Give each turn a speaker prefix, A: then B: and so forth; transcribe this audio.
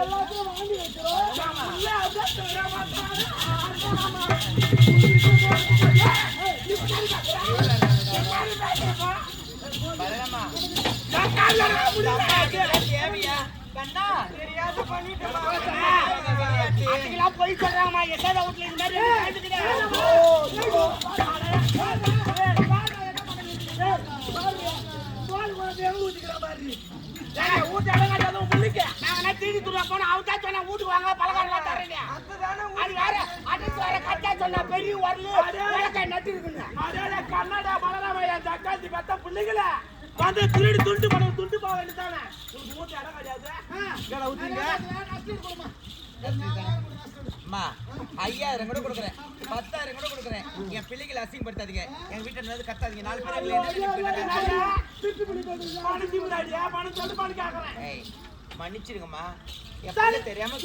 A: எல்லாத்தையும் வாங்கி வைக்கிறோம்
B: கண்ணா
A: தெரியாத பண்ணிட்டு போய் சொல்றாமா எட்டாவது வீட்டுல இந்த மாதிரி கர்நாடகா பலராமையா தக்காளி பத்த பிள்ளைங்கள வந்து திருடி துண்டு பணம் துண்டு போக வேண்டியதானே மூட்டை இடம் கிடையாது
B: அம்மா ஐயாயிரம் கூட கொடுக்குறேன். பத்தாயிரம் கூட கொடுக்குறேன். என் பிள்ளைகளை அசிங்கப்படுத்தாதீங்க என் வீட்டில் இருந்து கத்தாதீங்க. நாலு பேர் மன்னிச்சிருங்கம்மா என் தெரியாம